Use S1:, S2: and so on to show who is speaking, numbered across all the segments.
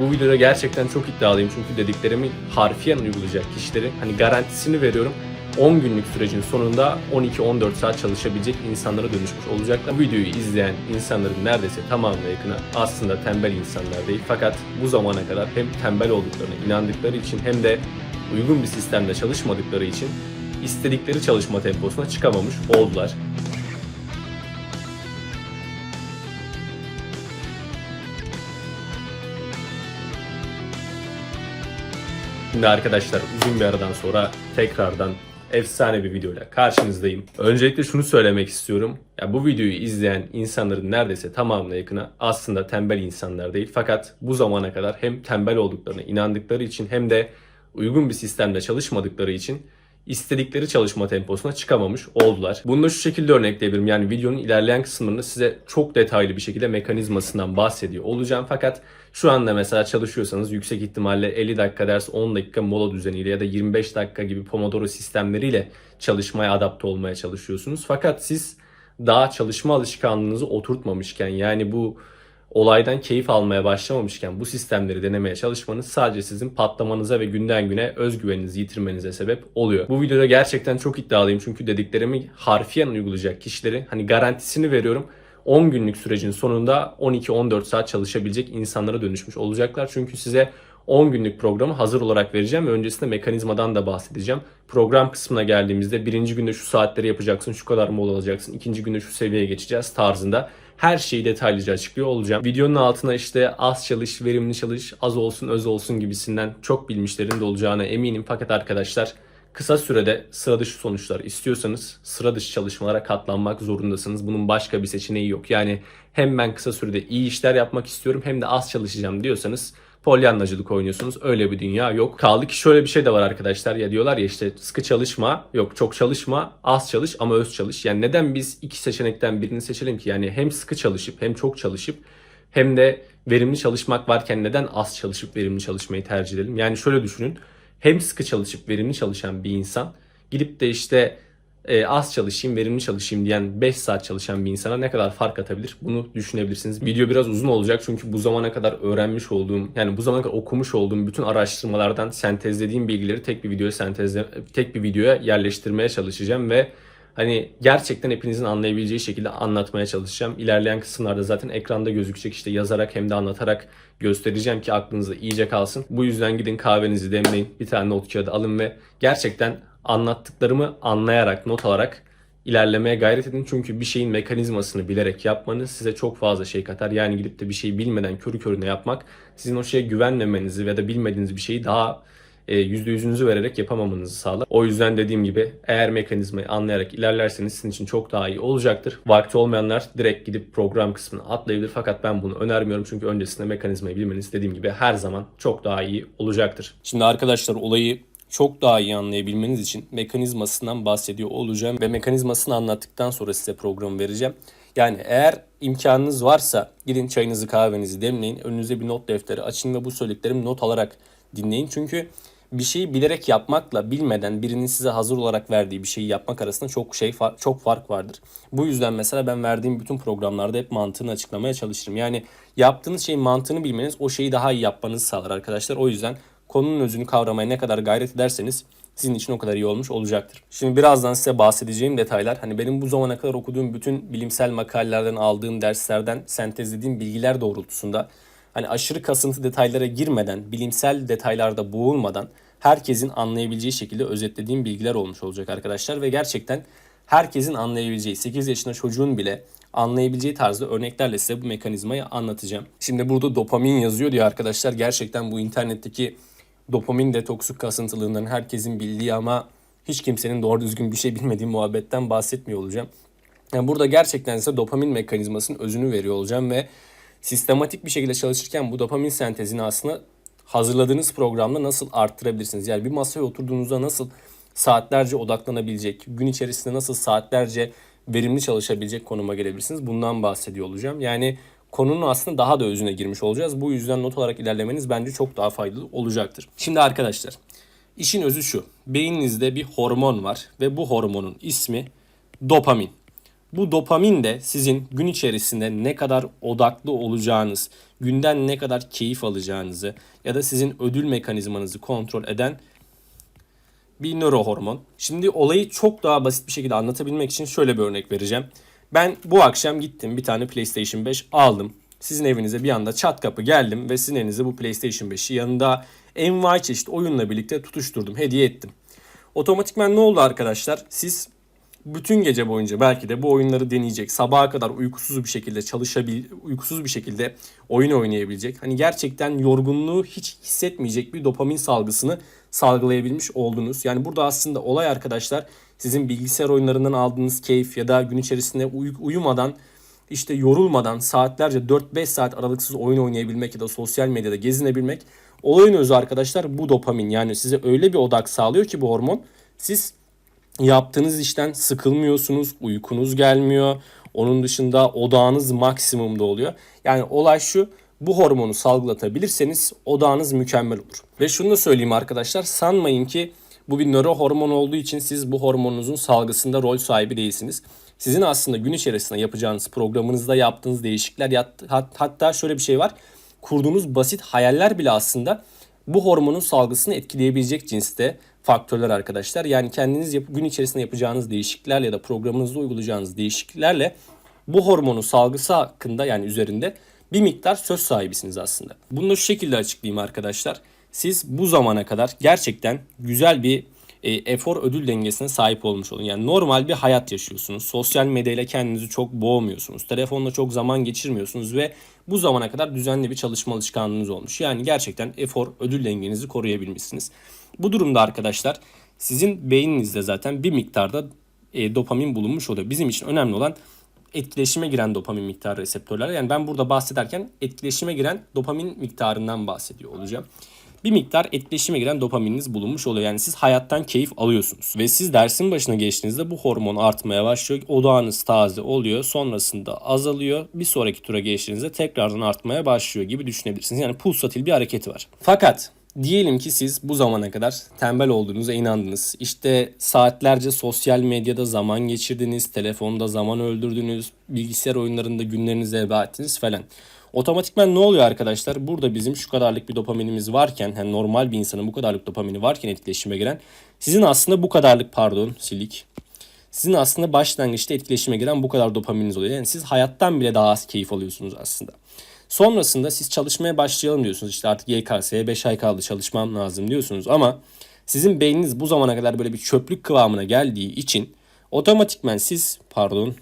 S1: Bu videoda gerçekten çok iddialıyım çünkü dediklerimi harfiyen uygulayacak kişileri hani garantisini veriyorum 10 günlük sürecin sonunda 12-14 saat çalışabilecek insanlara dönüşmüş olacaklar. Bu videoyu izleyen insanların neredeyse tamamına yakını aslında tembel insanlar değil. Fakat bu zamana kadar hem tembel olduklarına inandıkları için hem de uygun bir sistemde çalışmadıkları için istedikleri çalışma temposuna çıkamamış oldular. Şimdi arkadaşlar uzun bir aradan sonra tekrardan efsane bir videoyla karşınızdayım. Öncelikle şunu söylemek istiyorum. Ya bu videoyu izleyen insanların neredeyse tamamına yakını aslında tembel insanlar değil. Fakat bu zamana kadar hem tembel olduklarına inandıkları için hem de uygun bir sistemde çalışmadıkları için istedikleri çalışma temposuna çıkamamış oldular. Bunu da şu şekilde örnekleyebilirim. Yani videonun ilerleyen kısımlarında size çok detaylı bir şekilde mekanizmasından bahsediyor olacağım. Fakat şu anda mesela çalışıyorsanız yüksek ihtimalle 50 dakika ders 10 dakika mola düzeniyle ya da 25 dakika gibi Pomodoro sistemleriyle çalışmaya adapte olmaya çalışıyorsunuz. Fakat siz daha çalışma alışkanlığınızı oturtmamışken yani bu olaydan keyif almaya başlamamışken bu sistemleri denemeye çalışmanız sadece sizin patlamanıza ve günden güne özgüveninizi yitirmenize sebep oluyor. Bu videoda gerçekten çok iddialıyım çünkü dediklerimi harfiyen uygulayacak kişileri hani garantisini veriyorum 10 günlük sürecin sonunda 12-14 saat çalışabilecek insanlara dönüşmüş olacaklar. Çünkü size 10 günlük programı hazır olarak vereceğim ve öncesinde mekanizmadan da bahsedeceğim. Program kısmına geldiğimizde birinci günde şu saatleri yapacaksın, şu kadar mola alacaksın, ikinci günde şu seviyeye geçeceğiz tarzında her şeyi detaylıca açıklıyor olacağım. Videonun altına işte az çalış, verimli çalış, az olsun, öz olsun gibisinden çok bilmişlerin de olacağına eminim. Fakat arkadaşlar kısa sürede sıra dışı sonuçlar istiyorsanız sıra dışı çalışmalara katlanmak zorundasınız. Bunun başka bir seçeneği yok. Yani hem ben kısa sürede iyi işler yapmak istiyorum hem de az çalışacağım diyorsanız polyanlacılık oynuyorsunuz. Öyle bir dünya yok. Kaldı ki şöyle bir şey de var arkadaşlar ya diyorlar ya işte sıkı çalışma, yok çok çalışma, az çalış ama öz çalış. Yani neden biz iki seçenekten birini seçelim ki? Yani hem sıkı çalışıp hem çok çalışıp hem de verimli çalışmak varken neden az çalışıp verimli çalışmayı tercih edelim? Yani şöyle düşünün. Hem sıkı çalışıp verimli çalışan bir insan gidip de işte e, az çalışayım, verimli çalışayım diyen 5 saat çalışan bir insana ne kadar fark atabilir? Bunu düşünebilirsiniz. Video biraz uzun olacak çünkü bu zamana kadar öğrenmiş olduğum, yani bu zamana kadar okumuş olduğum bütün araştırmalardan sentezlediğim bilgileri tek bir videoya sentezle tek bir videoya yerleştirmeye çalışacağım ve hani gerçekten hepinizin anlayabileceği şekilde anlatmaya çalışacağım. İlerleyen kısımlarda zaten ekranda gözükecek işte yazarak hem de anlatarak göstereceğim ki aklınızda iyice kalsın. Bu yüzden gidin kahvenizi demleyin, bir tane not kağıdı alın ve gerçekten anlattıklarımı anlayarak, not alarak ilerlemeye gayret edin. Çünkü bir şeyin mekanizmasını bilerek yapmanız size çok fazla şey katar. Yani gidip de bir şeyi bilmeden körü körüne yapmak sizin o şeye güvenmemenizi ya da bilmediğiniz bir şeyi daha e, yüzde yüzünüzü vererek yapamamanızı sağlar. O yüzden dediğim gibi eğer mekanizmayı anlayarak ilerlerseniz sizin için çok daha iyi olacaktır. Vakti olmayanlar direkt gidip program kısmını atlayabilir fakat ben bunu önermiyorum çünkü öncesinde mekanizmayı bilmeniz dediğim gibi her zaman çok daha iyi olacaktır. Şimdi arkadaşlar olayı çok daha iyi anlayabilmeniz için mekanizmasından bahsediyor olacağım ve mekanizmasını anlattıktan sonra size programı vereceğim. Yani eğer imkanınız varsa gidin çayınızı kahvenizi demleyin. Önünüze bir not defteri açın ve bu söylediklerimi not alarak dinleyin. Çünkü bir şeyi bilerek yapmakla bilmeden birinin size hazır olarak verdiği bir şeyi yapmak arasında çok şey çok fark vardır. Bu yüzden mesela ben verdiğim bütün programlarda hep mantığını açıklamaya çalışırım. Yani yaptığınız şeyin mantığını bilmeniz o şeyi daha iyi yapmanızı sağlar arkadaşlar. O yüzden konunun özünü kavramaya ne kadar gayret ederseniz sizin için o kadar iyi olmuş olacaktır. Şimdi birazdan size bahsedeceğim detaylar hani benim bu zamana kadar okuduğum bütün bilimsel makalelerden aldığım derslerden sentezlediğim bilgiler doğrultusunda hani aşırı kasıntı detaylara girmeden, bilimsel detaylarda boğulmadan herkesin anlayabileceği şekilde özetlediğim bilgiler olmuş olacak arkadaşlar ve gerçekten herkesin anlayabileceği 8 yaşında çocuğun bile anlayabileceği tarzda örneklerle size bu mekanizmayı anlatacağım. Şimdi burada dopamin yazıyor diyor arkadaşlar. Gerçekten bu internetteki dopamin detoksuk kasıntılığından herkesin bildiği ama hiç kimsenin doğru düzgün bir şey bilmediği muhabbetten bahsetmiyor olacağım. Yani burada gerçekten size dopamin mekanizmasının özünü veriyor olacağım ve sistematik bir şekilde çalışırken bu dopamin sentezini aslında hazırladığınız programda nasıl arttırabilirsiniz? Yani bir masaya oturduğunuzda nasıl saatlerce odaklanabilecek, gün içerisinde nasıl saatlerce verimli çalışabilecek konuma gelebilirsiniz. Bundan bahsediyor olacağım. Yani konunun aslında daha da özüne girmiş olacağız. Bu yüzden not olarak ilerlemeniz bence çok daha faydalı olacaktır. Şimdi arkadaşlar işin özü şu. Beyninizde bir hormon var ve bu hormonun ismi dopamin. Bu dopamin de sizin gün içerisinde ne kadar odaklı olacağınız, günden ne kadar keyif alacağınızı ya da sizin ödül mekanizmanızı kontrol eden bir nörohormon. Şimdi olayı çok daha basit bir şekilde anlatabilmek için şöyle bir örnek vereceğim. Ben bu akşam gittim bir tane PlayStation 5 aldım. Sizin evinize bir anda çat kapı geldim ve sizin elinize bu PlayStation 5'i yanında envai çeşit oyunla birlikte tutuşturdum, hediye ettim. Otomatikman ne oldu arkadaşlar? Siz bütün gece boyunca belki de bu oyunları deneyecek, sabaha kadar uykusuz bir şekilde çalışabil, uykusuz bir şekilde oyun oynayabilecek. Hani gerçekten yorgunluğu hiç hissetmeyecek bir dopamin salgısını salgılayabilmiş oldunuz. Yani burada aslında olay arkadaşlar sizin bilgisayar oyunlarından aldığınız keyif ya da gün içerisinde uy- uyumadan işte yorulmadan saatlerce 4-5 saat aralıksız oyun oynayabilmek ya da sosyal medyada gezinebilmek. Olayın özü arkadaşlar bu dopamin. Yani size öyle bir odak sağlıyor ki bu hormon. Siz yaptığınız işten sıkılmıyorsunuz, uykunuz gelmiyor. Onun dışında odağınız maksimumda oluyor. Yani olay şu bu hormonu salgılatabilirseniz odağınız mükemmel olur. Ve şunu da söyleyeyim arkadaşlar sanmayın ki bu bir nöro hormon olduğu için siz bu hormonunuzun salgısında rol sahibi değilsiniz. Sizin aslında gün içerisinde yapacağınız programınızda yaptığınız değişiklikler hatta şöyle bir şey var. Kurduğunuz basit hayaller bile aslında bu hormonun salgısını etkileyebilecek cinste faktörler arkadaşlar. Yani kendiniz yap- gün içerisinde yapacağınız değişikliklerle ya da programınızda uygulayacağınız değişikliklerle bu hormonun salgısı hakkında yani üzerinde bir miktar söz sahibisiniz aslında. Bunu şu şekilde açıklayayım arkadaşlar. Siz bu zamana kadar gerçekten güzel bir e, efor ödül dengesine sahip olmuş olun. Yani normal bir hayat yaşıyorsunuz. Sosyal medyayla kendinizi çok boğmuyorsunuz. Telefonla çok zaman geçirmiyorsunuz ve bu zamana kadar düzenli bir çalışma alışkanlığınız olmuş. Yani gerçekten efor ödül dengenizi koruyabilmişsiniz. Bu durumda arkadaşlar sizin beyninizde zaten bir miktarda e, dopamin bulunmuş oluyor. Bizim için önemli olan etkileşime giren dopamin miktarı reseptörler. Yani ben burada bahsederken etkileşime giren dopamin miktarından bahsediyor olacağım bir miktar etkileşime giren dopamininiz bulunmuş oluyor. Yani siz hayattan keyif alıyorsunuz. Ve siz dersin başına geçtiğinizde bu hormon artmaya başlıyor. Odağınız taze oluyor. Sonrasında azalıyor. Bir sonraki tura geçtiğinizde tekrardan artmaya başlıyor gibi düşünebilirsiniz. Yani pulsatil bir hareketi var. Fakat Diyelim ki siz bu zamana kadar tembel olduğunuza inandınız. İşte saatlerce sosyal medyada zaman geçirdiniz, telefonda zaman öldürdünüz, bilgisayar oyunlarında günlerinizi heba ettiniz falan. Otomatikman ne oluyor arkadaşlar? Burada bizim şu kadarlık bir dopaminimiz varken, hani normal bir insanın bu kadarlık dopamini varken etkileşime giren, sizin aslında bu kadarlık pardon silik. Sizin aslında başlangıçta etkileşime giren bu kadar dopamininiz oluyor. Yani siz hayattan bile daha az keyif alıyorsunuz aslında. Sonrasında siz çalışmaya başlayalım diyorsunuz. İşte artık YKS'ye 5 ay kaldı çalışmam lazım diyorsunuz ama sizin beyniniz bu zamana kadar böyle bir çöplük kıvamına geldiği için otomatikmen siz pardon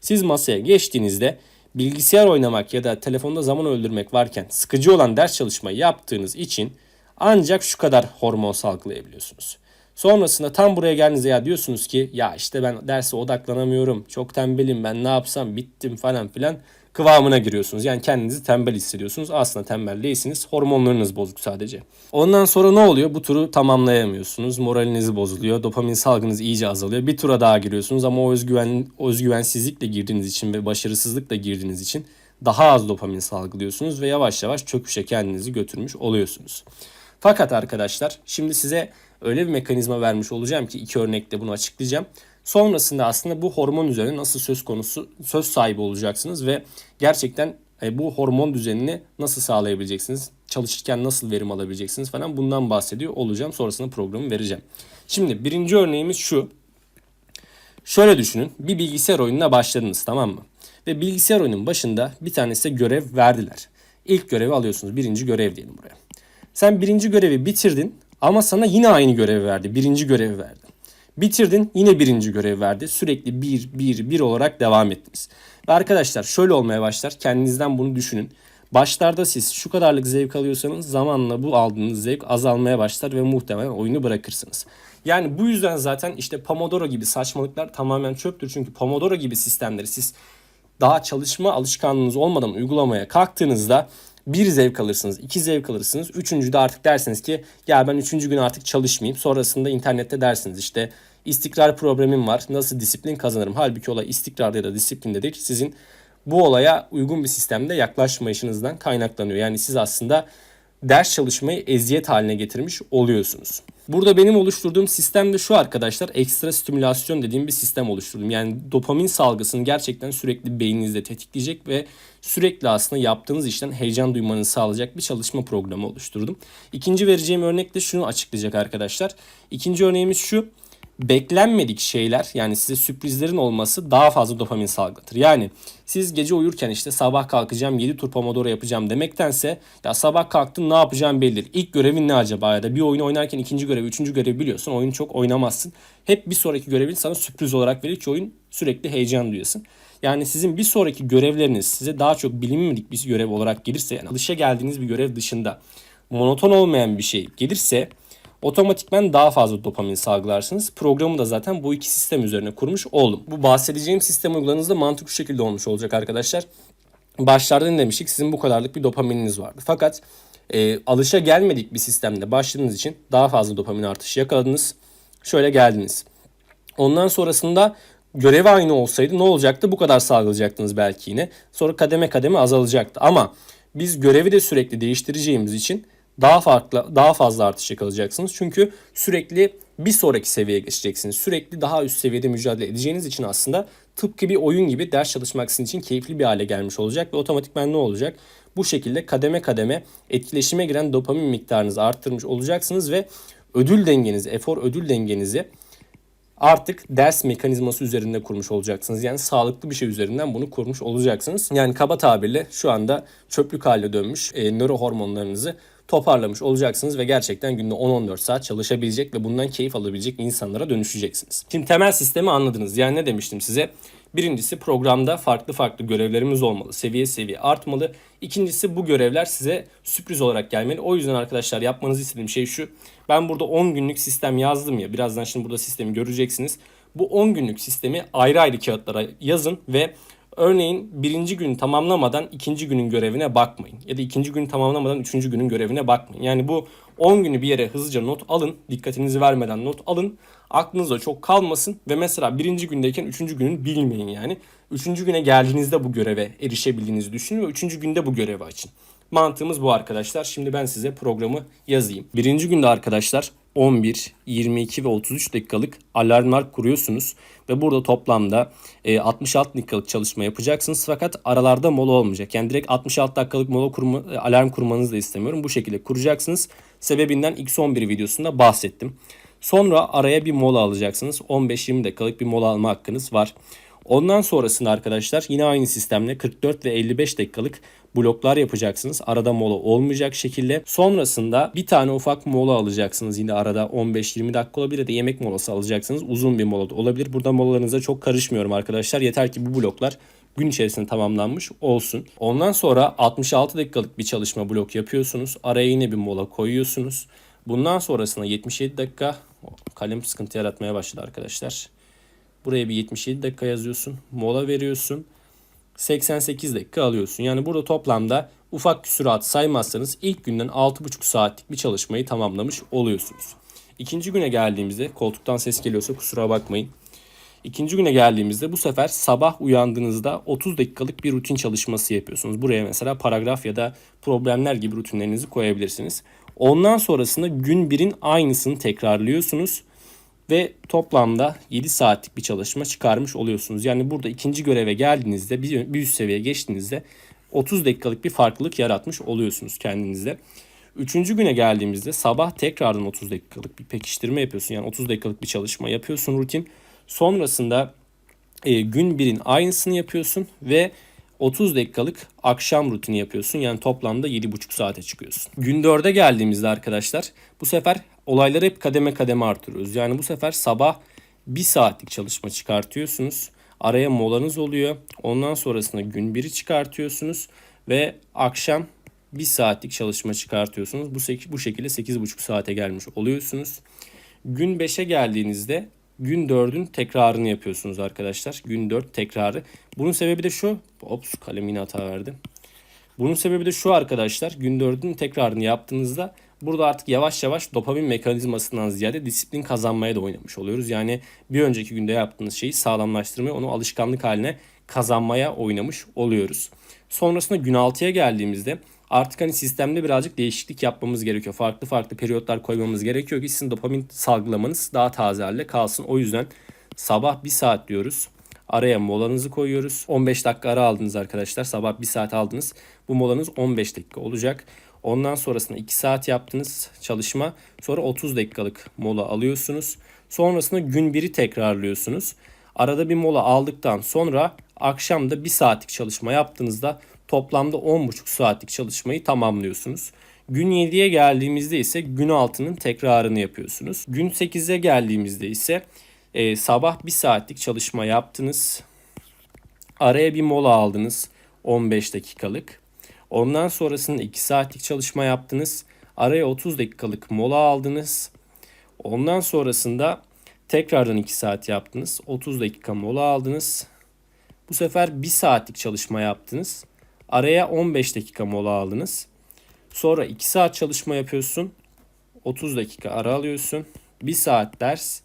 S1: siz masaya geçtiğinizde bilgisayar oynamak ya da telefonda zaman öldürmek varken sıkıcı olan ders çalışmayı yaptığınız için ancak şu kadar hormon salgılayabiliyorsunuz. Sonrasında tam buraya geldiğinizde ya diyorsunuz ki ya işte ben derse odaklanamıyorum. Çok tembelim ben ne yapsam bittim falan filan kıvamına giriyorsunuz. Yani kendinizi tembel hissediyorsunuz. Aslında tembel değilsiniz. Hormonlarınız bozuk sadece. Ondan sonra ne oluyor? Bu turu tamamlayamıyorsunuz. Moraliniz bozuluyor. Dopamin salgınız iyice azalıyor. Bir tura daha giriyorsunuz ama o özgüven, özgüvensizlikle girdiğiniz için ve başarısızlıkla girdiğiniz için daha az dopamin salgılıyorsunuz ve yavaş yavaş çöküşe kendinizi götürmüş oluyorsunuz. Fakat arkadaşlar şimdi size öyle bir mekanizma vermiş olacağım ki iki örnekte bunu açıklayacağım. Sonrasında aslında bu hormon üzerine nasıl söz konusu söz sahibi olacaksınız ve gerçekten e, bu hormon düzenini nasıl sağlayabileceksiniz? Çalışırken nasıl verim alabileceksiniz falan bundan bahsediyor olacağım. Sonrasında programı vereceğim. Şimdi birinci örneğimiz şu. Şöyle düşünün. Bir bilgisayar oyununa başladınız tamam mı? Ve bilgisayar oyunun başında bir tanesi görev verdiler. İlk görevi alıyorsunuz. Birinci görev diyelim buraya. Sen birinci görevi bitirdin ama sana yine aynı görevi verdi. Birinci görevi verdi. Bitirdin yine birinci görev verdi. Sürekli bir bir bir olarak devam ettiniz. Ve arkadaşlar şöyle olmaya başlar. Kendinizden bunu düşünün. Başlarda siz şu kadarlık zevk alıyorsanız zamanla bu aldığınız zevk azalmaya başlar ve muhtemelen oyunu bırakırsınız. Yani bu yüzden zaten işte Pomodoro gibi saçmalıklar tamamen çöptür. Çünkü Pomodoro gibi sistemleri siz daha çalışma alışkanlığınız olmadan uygulamaya kalktığınızda bir zevk alırsınız, iki zevk alırsınız. Üçüncüde artık dersiniz ki ya ben üçüncü gün artık çalışmayayım. Sonrasında internette dersiniz işte istikrar problemim var. Nasıl disiplin kazanırım? Halbuki olay istikrarda ya da disiplinde değil. Sizin bu olaya uygun bir sistemde yaklaşmayışınızdan kaynaklanıyor. Yani siz aslında ders çalışmayı eziyet haline getirmiş oluyorsunuz. Burada benim oluşturduğum sistem de şu arkadaşlar. Ekstra stimülasyon dediğim bir sistem oluşturdum. Yani dopamin salgısını gerçekten sürekli beyninizde tetikleyecek ve sürekli aslında yaptığınız işten heyecan duymanızı sağlayacak bir çalışma programı oluşturdum. İkinci vereceğim örnek de şunu açıklayacak arkadaşlar. İkinci örneğimiz şu beklenmedik şeyler yani size sürprizlerin olması daha fazla dopamin salgılatır. Yani siz gece uyurken işte sabah kalkacağım 7 tur pomodoro yapacağım demektense ya sabah kalktın ne yapacağım bellidir. İlk görevin ne acaba ya da bir oyunu oynarken ikinci görevi, üçüncü görevi biliyorsun. Oyunu çok oynamazsın. Hep bir sonraki görevin sana sürpriz olarak verir ki oyun sürekli heyecan duyuyorsun. Yani sizin bir sonraki görevleriniz size daha çok bilinmedik bir görev olarak gelirse yani alışa geldiğiniz bir görev dışında monoton olmayan bir şey gelirse otomatikmen daha fazla dopamin salgılarsınız. Programı da zaten bu iki sistem üzerine kurmuş oldum. Bu bahsedeceğim sistem uyguladığınızda mantık şu şekilde olmuş olacak arkadaşlar. Başlarda ne demiştik? Sizin bu kadarlık bir dopamininiz vardı. Fakat e, alışa gelmedik bir sistemde başladığınız için daha fazla dopamin artışı yakaladınız. Şöyle geldiniz. Ondan sonrasında görev aynı olsaydı ne olacaktı? Bu kadar salgılayacaktınız belki yine. Sonra kademe kademe azalacaktı. Ama biz görevi de sürekli değiştireceğimiz için daha farklı daha fazla artış yakalayacaksınız. Çünkü sürekli bir sonraki seviyeye geçeceksiniz. Sürekli daha üst seviyede mücadele edeceğiniz için aslında tıpkı bir oyun gibi ders çalışmak sizin için keyifli bir hale gelmiş olacak ve otomatikman ne olacak? Bu şekilde kademe kademe etkileşime giren dopamin miktarınızı arttırmış olacaksınız ve ödül dengenizi, efor ödül dengenizi artık ders mekanizması üzerinde kurmuş olacaksınız. Yani sağlıklı bir şey üzerinden bunu kurmuş olacaksınız. Yani kaba tabirle şu anda çöplük haline dönmüş e, nöro hormonlarınızı toparlamış olacaksınız ve gerçekten günde 10-14 saat çalışabilecek ve bundan keyif alabilecek insanlara dönüşeceksiniz. Şimdi temel sistemi anladınız. Yani ne demiştim size? Birincisi programda farklı farklı görevlerimiz olmalı. Seviye seviye artmalı. İkincisi bu görevler size sürpriz olarak gelmeli. O yüzden arkadaşlar yapmanızı istediğim şey şu. Ben burada 10 günlük sistem yazdım ya. Birazdan şimdi burada sistemi göreceksiniz. Bu 10 günlük sistemi ayrı ayrı kağıtlara yazın ve Örneğin birinci gün tamamlamadan ikinci günün görevine bakmayın. Ya da ikinci gün tamamlamadan üçüncü günün görevine bakmayın. Yani bu 10 günü bir yere hızlıca not alın. Dikkatinizi vermeden not alın. Aklınızda çok kalmasın. Ve mesela birinci gündeyken üçüncü günün bilmeyin yani. Üçüncü güne geldiğinizde bu göreve erişebildiğinizi düşünün ve üçüncü günde bu görevi açın. Mantığımız bu arkadaşlar. Şimdi ben size programı yazayım. Birinci günde arkadaşlar 11, 22 ve 33 dakikalık alarmlar kuruyorsunuz. Ve burada toplamda 66 e, dakikalık çalışma yapacaksınız. Fakat aralarda mola olmayacak. Yani direkt 66 dakikalık mola kurma, e, alarm kurmanızı da istemiyorum. Bu şekilde kuracaksınız. Sebebinden X11 videosunda bahsettim. Sonra araya bir mola alacaksınız. 15-20 dakikalık bir mola alma hakkınız var. Ondan sonrasında arkadaşlar yine aynı sistemle 44 ve 55 dakikalık bloklar yapacaksınız. Arada mola olmayacak şekilde. Sonrasında bir tane ufak mola alacaksınız. Yine arada 15-20 dakika olabilir da yemek molası alacaksınız. Uzun bir mola da olabilir. Burada molalarınıza çok karışmıyorum arkadaşlar. Yeter ki bu bloklar gün içerisinde tamamlanmış olsun. Ondan sonra 66 dakikalık bir çalışma blok yapıyorsunuz. Araya yine bir mola koyuyorsunuz. Bundan sonrasında 77 dakika kalem sıkıntı yaratmaya başladı arkadaşlar. Buraya bir 77 dakika yazıyorsun. Mola veriyorsun. 88 dakika alıyorsun. Yani burada toplamda ufak küsurat saymazsanız ilk günden 6,5 saatlik bir çalışmayı tamamlamış oluyorsunuz. İkinci güne geldiğimizde koltuktan ses geliyorsa kusura bakmayın. İkinci güne geldiğimizde bu sefer sabah uyandığınızda 30 dakikalık bir rutin çalışması yapıyorsunuz. Buraya mesela paragraf ya da problemler gibi rutinlerinizi koyabilirsiniz. Ondan sonrasında gün birin aynısını tekrarlıyorsunuz ve toplamda 7 saatlik bir çalışma çıkarmış oluyorsunuz. Yani burada ikinci göreve geldiğinizde bir, bir üst seviyeye geçtiğinizde 30 dakikalık bir farklılık yaratmış oluyorsunuz kendinizde. Üçüncü güne geldiğimizde sabah tekrardan 30 dakikalık bir pekiştirme yapıyorsun. Yani 30 dakikalık bir çalışma yapıyorsun rutin. Sonrasında e, gün birin aynısını yapıyorsun ve 30 dakikalık akşam rutini yapıyorsun. Yani toplamda 7,5 saate çıkıyorsun. Gün 4'e geldiğimizde arkadaşlar bu sefer olayları hep kademe kademe artırıyoruz. Yani bu sefer sabah 1 saatlik çalışma çıkartıyorsunuz. Araya molanız oluyor. Ondan sonrasında gün 1'i çıkartıyorsunuz ve akşam 1 saatlik çalışma çıkartıyorsunuz. Bu, bu şekilde 8,5 saate gelmiş oluyorsunuz. Gün 5'e geldiğinizde gün 4'ün tekrarını yapıyorsunuz arkadaşlar. Gün 4 tekrarı. Bunun sebebi de şu. Ops kalem yine hata verdi. Bunun sebebi de şu arkadaşlar. Gün 4'ün tekrarını yaptığınızda burada artık yavaş yavaş dopamin mekanizmasından ziyade disiplin kazanmaya da oynamış oluyoruz. Yani bir önceki günde yaptığınız şeyi sağlamlaştırmaya, onu alışkanlık haline kazanmaya oynamış oluyoruz. Sonrasında gün 6'ya geldiğimizde Artık hani sistemde birazcık değişiklik yapmamız gerekiyor. Farklı farklı periyotlar koymamız gerekiyor ki sizin dopamin salgılamanız daha taze halde kalsın. O yüzden sabah 1 saat diyoruz. Araya molanızı koyuyoruz. 15 dakika ara aldınız arkadaşlar. Sabah 1 saat aldınız. Bu molanız 15 dakika olacak. Ondan sonrasında 2 saat yaptınız çalışma. Sonra 30 dakikalık mola alıyorsunuz. Sonrasında gün 1'i tekrarlıyorsunuz. Arada bir mola aldıktan sonra akşam da 1 saatlik çalışma yaptığınızda toplamda 10,5 saatlik çalışmayı tamamlıyorsunuz. Gün 7'ye geldiğimizde ise gün 6'nın tekrarını yapıyorsunuz. Gün 8'e geldiğimizde ise e, sabah 1 saatlik çalışma yaptınız. Araya bir mola aldınız 15 dakikalık. Ondan sonrasında 2 saatlik çalışma yaptınız. Araya 30 dakikalık mola aldınız. Ondan sonrasında tekrardan 2 saat yaptınız. 30 dakika mola aldınız. Bu sefer 1 saatlik çalışma yaptınız. Araya 15 dakika mola aldınız. Sonra 2 saat çalışma yapıyorsun. 30 dakika ara alıyorsun. 1 saat ders.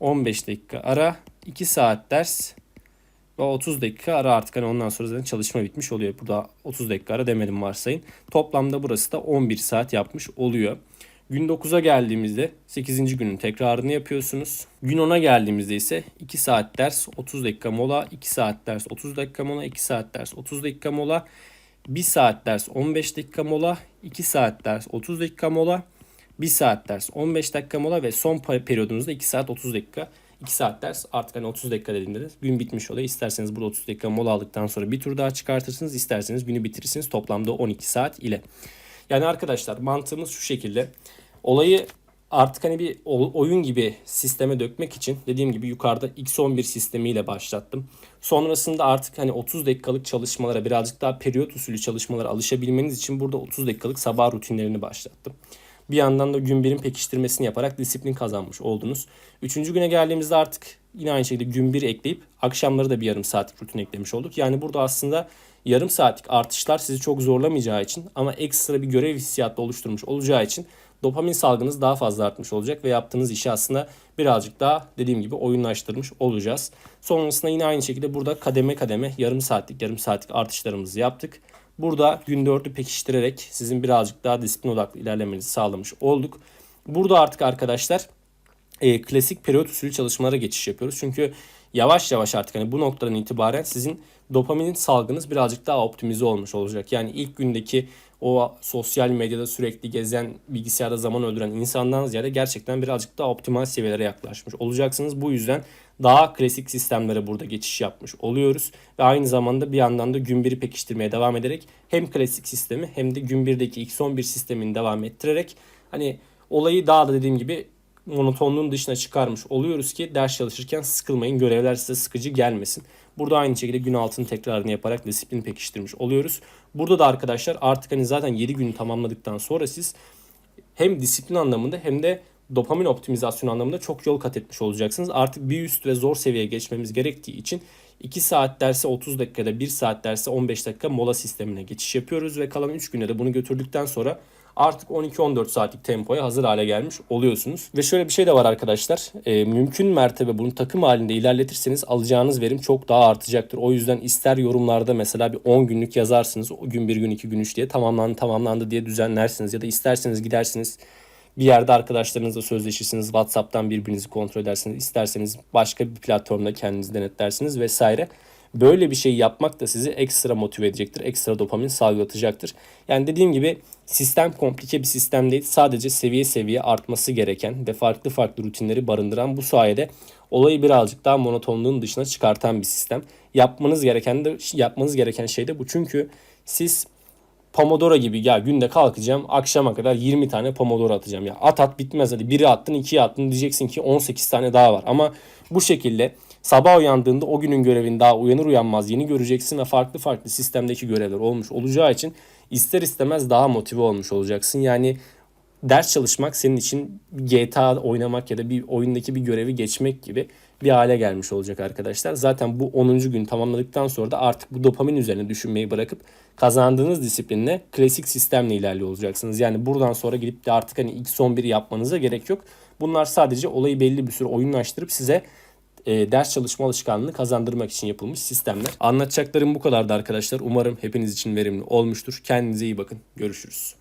S1: 15 dakika ara. 2 saat ders. Ve 30 dakika ara artık hani ondan sonra zaten çalışma bitmiş oluyor. Burada 30 dakika ara demedim varsayın. Toplamda burası da 11 saat yapmış oluyor. Gün 9'a geldiğimizde 8. günün tekrarını yapıyorsunuz. Gün 10'a geldiğimizde ise 2 saat ders 30 dakika mola, 2 saat ders 30 dakika mola, 2 saat ders 30 dakika mola, 1 saat ders 15 dakika mola, 2 saat ders 30 dakika mola, 1 saat ders 15 dakika mola ve son periyodunuzda 2 saat 30 dakika 2 saat ders artık hani 30 dakika dediğimde de gün bitmiş oluyor. İsterseniz burada 30 dakika mola aldıktan sonra bir tur daha çıkartırsınız. isterseniz günü bitirirsiniz toplamda 12 saat ile. Yani arkadaşlar mantığımız şu şekilde. Olayı artık hani bir oyun gibi sisteme dökmek için dediğim gibi yukarıda X11 sistemiyle başlattım. Sonrasında artık hani 30 dakikalık çalışmalara birazcık daha periyot usulü çalışmalara alışabilmeniz için burada 30 dakikalık sabah rutinlerini başlattım. Bir yandan da gün birin pekiştirmesini yaparak disiplin kazanmış oldunuz. Üçüncü güne geldiğimizde artık yine aynı şekilde gün bir ekleyip akşamları da bir yarım saatlik rutin eklemiş olduk. Yani burada aslında yarım saatlik artışlar sizi çok zorlamayacağı için ama ekstra bir görev hissiyatı oluşturmuş olacağı için dopamin salgınız daha fazla artmış olacak ve yaptığınız işi aslında birazcık daha dediğim gibi oyunlaştırmış olacağız. Sonrasında yine aynı şekilde burada kademe kademe yarım saatlik yarım saatlik artışlarımızı yaptık. Burada gün dördü pekiştirerek sizin birazcık daha disiplin odaklı ilerlemenizi sağlamış olduk. Burada artık arkadaşlar e, klasik periyot usulü çalışmalara geçiş yapıyoruz. Çünkü yavaş yavaş artık hani bu noktadan itibaren sizin dopaminin salgınız birazcık daha optimize olmuş olacak. Yani ilk gündeki o sosyal medyada sürekli gezen, bilgisayarda zaman öldüren insandan ziyade gerçekten birazcık daha optimal seviyelere yaklaşmış olacaksınız. Bu yüzden daha klasik sistemlere burada geçiş yapmış oluyoruz. Ve aynı zamanda bir yandan da gün biri pekiştirmeye devam ederek hem klasik sistemi hem de gün birdeki X11 sistemini devam ettirerek hani olayı daha da dediğim gibi monotonluğun dışına çıkarmış oluyoruz ki ders çalışırken sıkılmayın. Görevler size sıkıcı gelmesin. Burada aynı şekilde gün altını tekrarını yaparak disiplin pekiştirmiş oluyoruz. Burada da arkadaşlar artık hani zaten 7 günü tamamladıktan sonra siz hem disiplin anlamında hem de dopamin optimizasyonu anlamında çok yol kat etmiş olacaksınız. Artık bir üst ve zor seviyeye geçmemiz gerektiği için 2 saat derse 30 dakikada 1 saat derse 15 dakika mola sistemine geçiş yapıyoruz ve kalan 3 günde de bunu götürdükten sonra artık 12-14 saatlik tempoya hazır hale gelmiş oluyorsunuz. Ve şöyle bir şey de var arkadaşlar. E, mümkün mertebe bunu takım halinde ilerletirseniz alacağınız verim çok daha artacaktır. O yüzden ister yorumlarda mesela bir 10 günlük yazarsınız. O gün bir gün iki gün üç diye tamamlandı tamamlandı diye düzenlersiniz. Ya da isterseniz gidersiniz bir yerde arkadaşlarınızla sözleşirsiniz. WhatsApp'tan birbirinizi kontrol edersiniz. İsterseniz başka bir platformda kendinizi denetlersiniz vesaire. Böyle bir şey yapmak da sizi ekstra motive edecektir. Ekstra dopamin salgılatacaktır. Yani dediğim gibi sistem komplike bir sistem değil. Sadece seviye seviye artması gereken ve farklı farklı rutinleri barındıran bu sayede olayı birazcık daha monotonluğun dışına çıkartan bir sistem. Yapmanız gereken de yapmanız gereken şey de bu. Çünkü siz Pomodoro gibi ya günde kalkacağım akşama kadar 20 tane Pomodoro atacağım. Ya at at bitmez hadi biri attın ikiye attın diyeceksin ki 18 tane daha var. Ama bu şekilde sabah uyandığında o günün görevini daha uyanır uyanmaz yeni göreceksin ve farklı farklı sistemdeki görevler olmuş olacağı için ister istemez daha motive olmuş olacaksın. Yani ders çalışmak senin için GTA oynamak ya da bir oyundaki bir görevi geçmek gibi bir hale gelmiş olacak arkadaşlar. Zaten bu 10. gün tamamladıktan sonra da artık bu dopamin üzerine düşünmeyi bırakıp kazandığınız disiplinle klasik sistemle ilerliyor olacaksınız. Yani buradan sonra gidip de artık hani X11 yapmanıza gerek yok. Bunlar sadece olayı belli bir süre oyunlaştırıp size e, ders çalışma alışkanlığını kazandırmak için yapılmış sistemler. Anlatacaklarım bu kadardı arkadaşlar. Umarım hepiniz için verimli olmuştur. Kendinize iyi bakın. Görüşürüz.